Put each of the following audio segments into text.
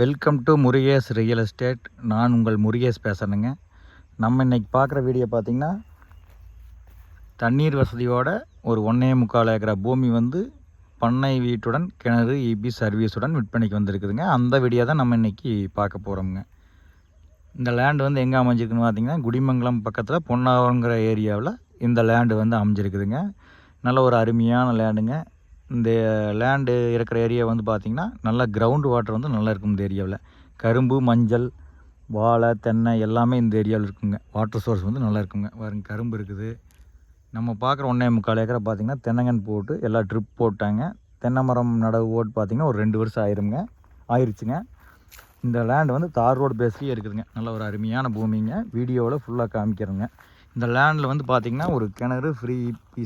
Welcome to Murugesh real estate நான் உங்கள் முருகேஷ் பேசுகிறேங்க நம்ம இன்றைக்கி பார்க்குற வீடியோ பார்த்திங்கன்னா தண்ணீர் வசதியோட ஒரு ஒன்றே முக்கால் ஏக்கரா பூமி வந்து பண்ணை வீட்டுடன் கிணறு இபி சர்வீஸுடன் விற்பனைக்கு வந்திருக்குதுங்க. அந்த வீடியோ தான் நம்ம இன்றைக்கி பார்க்க போகிறோம்ங்க இந்த லேண்டு வந்து எங்கே அமைஞ்சிருக்குன்னு பார்த்தீங்கன்னா குடிமங்கலம் பக்கத்தில் பொன்னாவங்கிற ஏரியாவில் இந்த லேண்டு வந்து அமைஞ்சிருக்குதுங்க. நல்ல ஒரு அருமையான லேண்டுங்க இந்த லேண்டு இருக்கிற ஏரியா வந்து பார்த்திங்கன்னா நல்லா கிரவுண்டு வாட்டர் வந்து நல்லா இருக்கும் இந்த ஏரியாவில் கரும்பு மஞ்சள் வாழை தென்னை எல்லாமே இந்த ஏரியாவில் இருக்குங்க. வாட்டர் சோர்ஸ் வந்து நல்லா இருக்குங்க. பாருங்க கரும்பு இருக்குது. நம்ம பார்க்குற ஒன்றே முக்கால் ஏக்கரை பார்த்திங்கன்னா தென்னங்கன் போட்டு எல்லா ட்ரிப் போட்டாங்க. தென்னை மரம் நடவு ஓட்டு பார்த்திங்கன்னா ஒரு ரெண்டு வருஷம் ஆயிருங்க. ஆயிடுச்சுங்க இந்த லேண்டு வந்து தார் ரோடு பேஸ்லேயே இருக்குதுங்க. நல்ல ஒரு அருமையான பூமிங்க. வீடியோவில் ஃபுல்லாக காமிக்கிறேங்க. இந்த லேண்டில் வந்து பார்த்திங்கன்னா ஒரு கிணறு ஃப்ரீ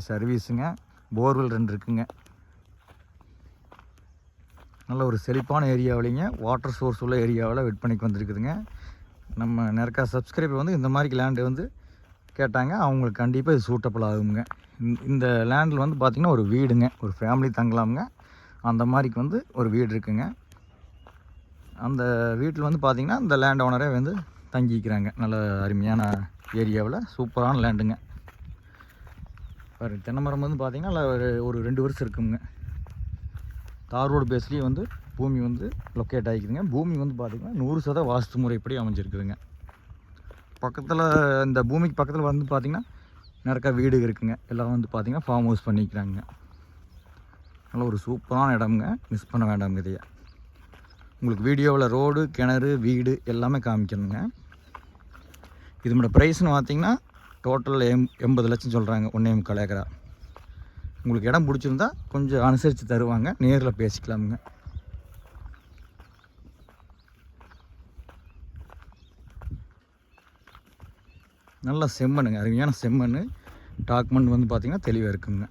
சர்வீஸுங்க போர்வெல் ரெண்டு இருக்குங்க. நல்ல ஒரு செழிப்பான ஏரியாவிலைங்க வாட்டர் சோர்ஸ் உள்ள ஏரியாவில் விற்பனைக்கு வந்திருக்குதுங்க. நம்ம நிறைய சப்ஸ்கிரைபர் வந்து இந்த மாதிரி லேண்டு வந்து கேட்டாங்க. அவங்களுக்கு கண்டிப்பாக இது சூட்டபிள் ஆகுங்க இந்த- இந்த லேண்டில் வந்து பார்த்திங்கன்னா ஒரு வீடுங்க. ஒரு ஃபேமிலி தங்கலாமுங்க. அந்த மாதிரிக்கு வந்து ஒரு வீடு இருக்குங்க. அந்த வீட்டில் வந்து பார்த்திங்கன்னா இந்த லேண்ட் ஓனரே வந்து தங்கிக்கிறாங்க. நல்ல அருமையான ஏரியாவில் சூப்பரான லேண்டுங்க பாருங்க தென்னை மரம் வந்து பார்த்திங்கன்னா ஒரு ஒரு ரெண்டு வருஷம் இருக்குங்க. தார் ரோடு பேஸ்லேயே வந்து பூமி வந்து லொக்கேட் ஆகிக்குதுங்க. பூமி வந்து பார்த்திங்கன்னா நூறு சத வாஸ்து முறைப்படி அமைஞ்சிருக்குதுங்க. பக்கத்தில் இந்த பூமிக்கு பக்கத்தில் வந்து பார்த்திங்கன்னா நிறைய வீடு இருக்குதுங்க எல்லாம் வந்து பார்த்திங்கன்னா ஃபார்ம் ஹவுஸ் பண்ணிக்கிறாங்க. நல்ல ஒரு சூப்பரான இடம்ங்க. மிஸ் பண்ண வேண்டாம் இதையே. உங்களுக்கு வீடியோவில் ரோடு கிணறு வீடு எல்லாமே காமிக்கணுங்க. இதனோட ப்ரைஸ்னு பார்த்தீங்கன்னா டோட்டல் எம் எண்பது லட்சம் சொல்கிறாங்க ஒன்றே முக்கால் ஏக்கரா. உங்களுக்கு இடம் பிடிச்சிருந்தா கொஞ்சம் அனுசரித்து தருவாங்க. நேரில் பேசிக்கலாமுங்க. நல்ல செம்மண்ணுங்க. அருமையான செம்மண் டாக்குமெண்ட் வந்து பார்த்திங்கன்னா தெளிவாக இருக்குங்க.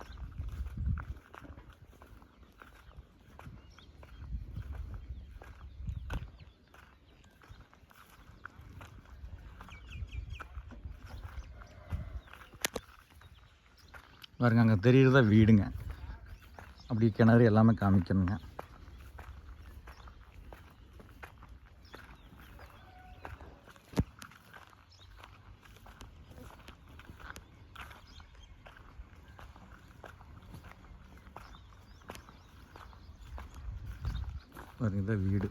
பாருங்க அங்கே தெரியுறதா வீடுங்க. அப்படி கிணறு எல்லாமே காமிக்கணுங்க. பாருங்க இதான் வீடு.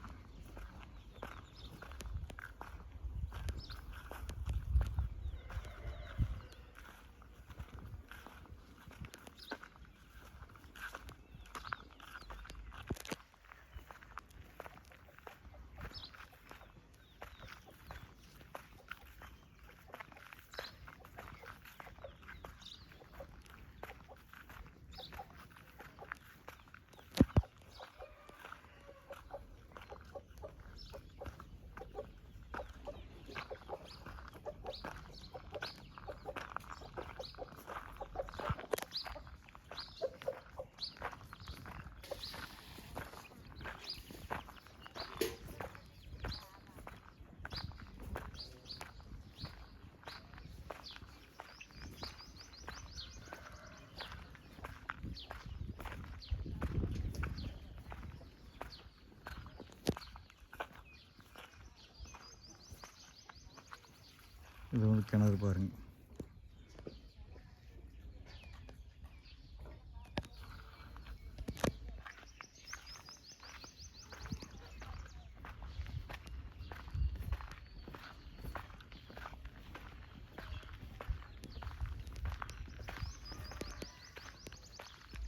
இது வந்து கிணறு பாருங்க.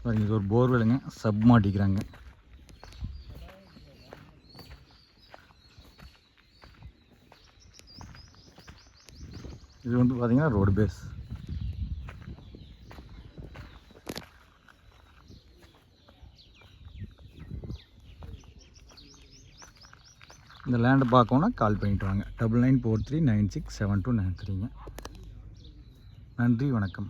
பாருங்க இது ஒரு போர்வெலுங்க சப் மாட்டிக்கிறாங்க. இது வந்து பார்த்தீங்கன்னா ரோடு பேஸ் இந்த லேண்டை பார்க்கணுன்னா கால் பண்ணிட்டு வாங்க. Double nine four three nine six seven two nine த்ரீங்க நன்றி வணக்கம்.